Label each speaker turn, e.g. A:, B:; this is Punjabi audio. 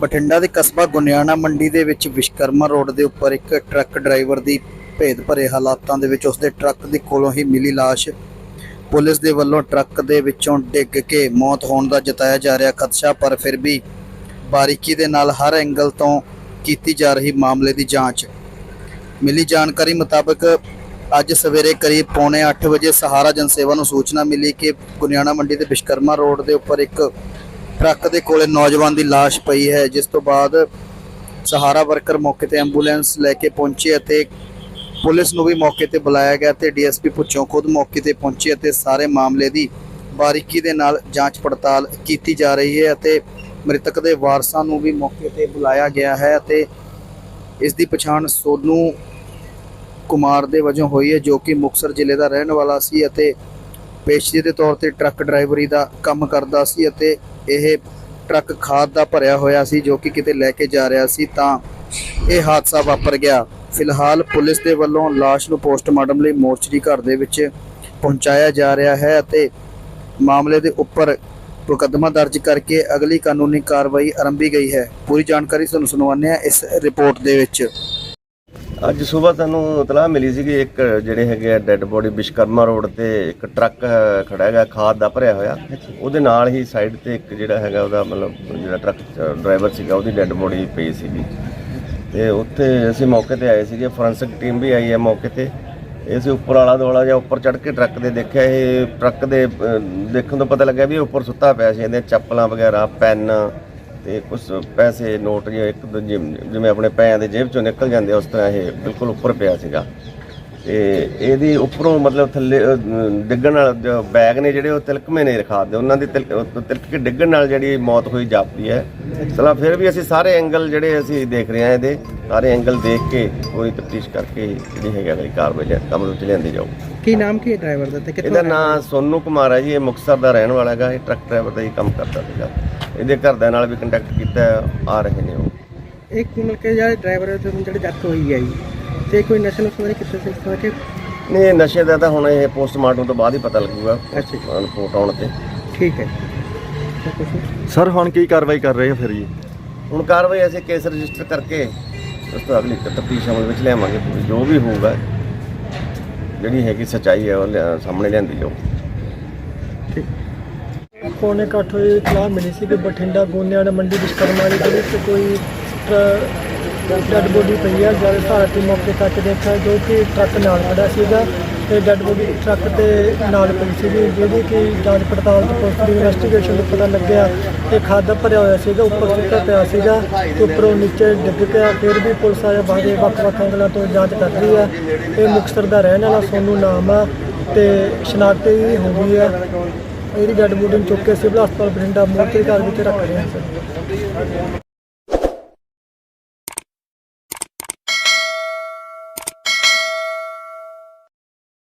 A: ਬਠਿੰਡਾ ਦੇ ਕਸਬਾ ਗੁਨਿਆਣਾ ਮੰਡੀ ਦੇ ਵਿੱਚ ਵਿਸ਼ਕਰਮਾ ਰੋਡ ਦੇ ਉੱਪਰ ਇੱਕ ਟਰੱਕ ਡਰਾਈਵਰ ਦੀ ਭੇਦ ਭਰੇ ਹਾਲਾਤਾਂ ਦੇ ਵਿੱਚ ਉਸਦੇ ਟਰੱਕ ਦੇ ਕੋਲੋਂ ਹੀ ਮਿਲੀ ਲਾਸ਼। ਪੁਲਿਸ ਦੇ ਵੱਲੋਂ ਟਰੱਕ ਦੇ ਵਿੱਚੋਂ ਡਿੱਗ ਕੇ ਮੌਤ ਹੋਣ ਦਾ ਜਤਾਇਆ ਜਾ ਰਿਹਾ ਖਦਸ਼ਾ, ਪਰ ਫਿਰ ਵੀ ਬਾਰੀਕੀ ਦੇ ਨਾਲ ਹਰ ਐਂਗਲ ਤੋਂ ਕੀਤੀ ਜਾ ਰਹੀ ਮਾਮਲੇ ਦੀ ਜਾਂਚ। ਮਿਲੀ ਜਾਣਕਾਰੀ ਮੁਤਾਬਕ ਅੱਜ ਸਵੇਰੇ ਕਰੀਬ ਪੌਣੇ 8 ਵਜੇ ਸਹਾਰਾ ਜਨਸੇਵਾ ਨੂੰ ਸੂਚਨਾ ਮਿਲੀ ਕਿ ਗੁਨਿਆਣਾ ਮੰਡੀ ਦੇ ਵਿਸ਼ਕਰਮਾ ਰੋਡ ਦੇ ਉੱਪਰ ਇੱਕ ਟਰੱਕ ਦੇ ਕੋਲੇ ਨੌਜਵਾਨ ਦੀ ਲਾਸ਼ ਪਈ ਹੈ, ਜਿਸ ਤੋਂ ਬਾਅਦ ਸਹਾਰਾ ਵਰਕਰ ਮੌਕੇ ਤੇ ਐਂਬੂਲੈਂਸ ਲੈ ਕੇ ਪਹੁੰਚੇ ਅਤੇ ਪੁਲਿਸ ਨੂੰ ਵੀ ਮੌਕੇ ਤੇ ਬੁਲਾਇਆ ਗਿਆ ਤੇ ਡੀਐਸਪੀ ਪੁੱਛੋਂ ਖੁਦ ਮੌਕੇ ਤੇ ਪਹੁੰਚੇ ਅਤੇ ਸਾਰੇ ਮਾਮਲੇ ਦੀ ਬਾਰੀਕੀ ਦੇ ਨਾਲ ਜਾਂਚ ਪੜਤਾਲ ਕੀਤੀ ਜਾ ਰਹੀ ਹੈ ਅਤੇ ਮ੍ਰਿਤਕ ਦੇ ਵਾਰਸਾਂ ਨੂੰ ਵੀ ਮੌਕੇ ਤੇ ਬੁਲਾਇਆ ਗਿਆ ਹੈ ਅਤੇ ਇਸ ਦੀ ਪਛਾਣ ਸੋਨੂ ਕੁਮਾਰ ਦੇ ਵਜੋਂ ਹੋਈ ਹੈ, ਜੋ ਕਿ ਮੁਕਸਰ ਜ਼ਿਲ੍ਹੇ ਦਾ ਰਹਿਣ ਵਾਲਾ ਸੀ ਅਤੇ ਪੇਸ਼ੇ ਦੇ ਤੌਰ ਤੇ ਟਰੱਕ ਡਰਾਈਵਰੀ ਦਾ ਕੰਮ ਕਰਦਾ ਸੀ ਅਤੇ ਇਹ ਟਰੱਕ ਖਾਦ ਦਾ ਭਰਿਆ ਹੋਇਆ ਸੀ ਜੋ ਕਿ ਕਿਤੇ ਲੈ ਕੇ ਜਾ ਰਿਹਾ ਸੀ ਤਾਂ ਇਹ ਹਾਦਸਾ ਵਾਪਰ ਗਿਆ। ਫਿਲਹਾਲ ਪੁਲਿਸ ਦੇ ਵੱਲੋਂ ਲਾਸ਼ ਨੂੰ ਪੋਸਟਮਾਰਟਮ ਲਈ ਮੋਰਚਰੀ ਘਰ ਦੇ ਵਿੱਚ ਪਹੁੰਚਾਇਆ ਜਾ ਰਿਹਾ ਹੈ ਅਤੇ ਮਾਮਲੇ ਦੇ ਉੱਪਰ ਮੁਕੱਦਮਾ ਦਰਜ ਕਰਕੇ ਅਗਲੀ ਕਾਨੂੰਨੀ ਕਾਰਵਾਈ ਆਰੰਭੀ ਗਈ ਹੈ। ਪੂਰੀ ਜਾਣਕਾਰੀ ਤੁਹਾਨੂੰ ਸੁਣਵਾਉਂਦੇ ਹਾਂ ਇਸ ਰਿਪੋਰਟ ਦੇ ਵਿੱਚ।
B: ਅੱਜ ਸਵੇਰ ਸਾਨੂੰ ਇਤਲਾਹ ਮਿਲੀ ਸੀ ਕਿ ਇੱਕ ਜਿਹੜੇ ਹੈਗੇ ਆ ਡੈੱਡ ਬੋਡੀ ਵਿਸ਼ਕਰਮਾ ਰੋਡ ਤੇ ਇੱਕ ਟਰੱਕ ਖੜਾ ਹੈਗਾ ਖਾਦ ਦਾ ਭਰਿਆ ਹੋਇਆ। ਉਹਦੇ ਨਾਲ ਹੀ ਸਾਈਡ ਤੇ ਇੱਕ ਜਿਹੜਾ ਹੈਗਾ ਉਹਦਾ ਮਤਲਬ ਜਿਹੜਾ ਟਰੱਕ ਡਰਾਈਵਰ ਸੀਗਾ ਉਹਦੀ ਡੈੱਡ ਬੋਡੀ ਪਈ ਸੀਗੀ। ਤੇ ਉੱਥੇ ਅਸੀਂ ਮੌਕੇ ਤੇ ਆਏ ਸੀਗੇ ਫੋਰੈਂਸਿਕ ਟੀਮ ਵੀ ਆਈ ਹੈ ਮੌਕੇ ਤੇ। ਇਹ ਅਸੀਂ ਉੱਪਰ ਵਾਲਾ ਦੋਲਾ ਜਾਂ ਉੱਪਰ ਚੜ੍ਹ ਕੇ ਟਰੱਕ ਦੇ ਦੇਖਿਆ ਇਹ ਟਰੱਕ ਦੇ ਦੇਖਣ ਤੋਂ ਪਤਾ ਲੱਗਿਆ ਵੀ ਉੱਪਰ ਸੁੱਤਾ ਪਿਆ ਸੀ ਇਹਦੇ ਚੱਪਲਾਂ ਵਗੈਰਾ ਪੈਨ ਤੇ ਕੁਝ ਪੈਸੇ, ਨੋਟ ਜਿਹੇ ਇੱਕ ਦੂਜੇ ਜਿਵੇਂ ਆਪਣੇ ਪੈਆਂ ਦੇ ਜੇਬ ਚੋਂ ਨਿਕਲ ਜਾਂਦੇ ਉਸ ਤਰ੍ਹਾਂ ਇਹ ਬਿਲਕੁਲ ਉੱਪਰ ਪਿਆ ਸੀਗਾ। ਤੇ ਇਹਦੀ ਉੱਪਰੋਂ ਮਤਲਬ ਥੱਲੇ ਡਿੱਗਣ ਨਾਲ ਬੈਗ ਨੇ ਜਿਹੜੇ ਉਹ ਤਿਲਕਮੇ ਨੇ ਰਖਾ ਦੇ ਉਹਨਾਂ ਦੀ ਤਿਲਕ ਉਹ ਤਿਲਕ ਕੇ ਡਿੱਗਣ ਨਾਲ ਜਿਹੜੀ ਮੌਤ ਹੋਈ ਜਾਪਦੀ ਹੈ। ਚਲਾ ਫਿਰ ਵੀ ਅਸੀਂ ਸਾਰੇ ਐਂਗਲ ਜਿਹੜੇ ਅਸੀਂ ਦੇਖ ਰਹੇ ਹਾਂ ਇਹਦੇ ਸਾਰੇ ਐਂਗਲ ਦੇਖ ਕੇ ਪੂਰੀ ਤਫਤੀਸ਼ ਕਰਕੇ ਜਿਹੜੀ ਹੈਗਾ ਅਗਲੀ ਕਾਰਵਾਈ ਲਿਆ- ਕੰਮ ਵਿੱਚ ਲਿਆਂਦੀ ਜਾਊ।
C: ਕੀ ਨਾਮ ਕੀ ਹੈ ਡਰਾਈਵਰ ਦਾ ਤੇ ਕਿੱਥੋਂ
B: ਇਹਦਾ ਨਾਮ ਸੋਨੂ ਕੁਮਾਰ ਹੈ ਜੀ ਇਹ ਮੁਕਤਸਰ ਦਾ ਰਹਿਣ ਵਾਲਾ ਹੈਗਾ ਇਹ ਟਰੱਕ ਡਰਾਈਵਰ ਦਾ ਹੀ ਕੰਮ ਕਰਦਾ ਸੀਗਾ। ਇਹਦੇ ਘਰਦਿਆਂ ਨਾਲ ਵੀ ਕੰਟੈਕਟ ਕੀਤਾ ਹੈ, ਆ ਰਹੇ ਨੇ ਉਹ।
C: ਇੱਕ ਮਿਲ ਕੇ ਜਿਹੜੇ ਡਰਾਈਵਰ ਹੈ ਤੇ ਜਿਹੜੀ ਡੈਥ ਹੋਈ ਹੈ ਜੀ। ਤੇ ਕੋਈ ਨਸ਼ਾ ਨੁਸ਼ਾ ਬਾਰੇ ਕਿੱਥੇ ਸੇ ਇਸ ਤਰ੍ਹਾਂ ਕਿ
B: ਨਹੀਂ ਇਹ ਨਸ਼ੇ ਦਾ ਤਾਂ ਹੁਣ ਇਹ ਪੋਸਟਮਾਰਟਮ ਤੋਂ ਬਾਅਦ ਹੀ ਪਤਾ ਲੱਗੂਗਾ
C: ਅੱਛਾ ਜੀ,
B: ਰਿਪੋਰਟ ਆਉਣ ਤੇ।
C: ਠੀਕ ਹੈ। ਕੁਛ
D: ਸਰ ਹੁਣ ਕੀ ਕਾਰਵਾਈ ਕਰ ਰਹੇ ਆ ਫਿਰ ਜੀ?
B: ਹੁਣ ਕਾਰਵਾਈ ਅਸੀਂ ਕੇਸ ਰਜਿਸਟਰ ਕਰਕੇ ਉਸ ਤੋਂ ਅਗਲੀ ਤਫਤੀਸ਼ ਅਮਲ ਵਿੱਚ ਲਿਆਵਾਂਗੇ ਜੋ ਵੀ ਹੋਊਗਾ ਜਿਹੜੀ ਹੈਗੀ ਸੱਚਾਈ ਹੈ ਉਹ ਲਿਆ- ਸਾਹਮਣੇ ਲਿਆਂਦੀ ਜਾਊ
E: ਪੌਣੇ ਕੁ ਅੱਠ ਵਜੇ ਇਤਲਾਹ ਮਿਲੀ ਸੀ ਕਿ ਬਠਿੰਡਾ ਗੋਨਿਆਣਾ ਮੰਡੀ ਵਿਸ਼ਕਰਮਾ ਵਾਲੀ ਦੇ ਵਿੱਚ ਕੋਈ ਡੈਡ ਬੋਡੀ ਪਈ ਹੈ ਜਦ ਸਾਰਾ ਟੀਮ ਮੌਕੇ ਤੱਕ ਦੇਖਿਆ, ਜੋ ਕਿ ਟਰੱਕ ਨਾਲ ਖੜਾ ਸੀਗਾ ਤੇ ਡੈਡ ਬੋਡੀ ਟਰੱਕ 'ਤੇ ਨਾਲ ਪਈ ਸੀਗੀ ਜਿਹਦੀ ਕਿ ਜਾਂਚ ਪੜਤਾਲ ਤੋਂ ਪੁਲਿਸ ਦੀ ਇਨਵੈਸਟੀਗੇਸ਼ਨ ਤੋਂ ਪਤਾ ਲੱਗਿਆ ਕਿ ਖਾਦਾ ਭਰਿਆ ਹੋਇਆ ਸੀਗਾ, ਉੱਪਰ ਸੁੱਤਾ ਪਿਆ ਸੀਗਾ, ਤੇ ਉੱਪਰੋਂ ਨੀਚੇ ਡਿੱਗ ਪਿਆ, ਫਿਰ ਵੀ ਪੁਲਿਸ ਆਇਆ, ਬਾਹਰੇ ਵੱਖ-ਵੱਖ ਅੰਗਲਾਂ ਤੋਂ ਜਾਂਚ ਕਰ ਰਹੀ ਹੈ ਇਹ ਮੁਕਤਸਰ ਦਾ ਰਹਿਣ ਵਾਲਾ ਸੋਨੂ ਨਾਮ ਆ ਤੇ ਸ਼ਨਾਖਤੀ ਹੋ ਗਈ ਹੈ ਇਹਦੀ ਡੈਡ ਬੋਡੀ ਨੂੰ ਚੁੱਕ ਕੇ ਸਿਵਲ ਹਸਪਤਾਲ ਬਠਿੰਡਾ ਮੋਰਚੇ ਘਰ ਵਿੱਚ ਰੱਖ ਰਹੇ ਹਾਂ ਸਰ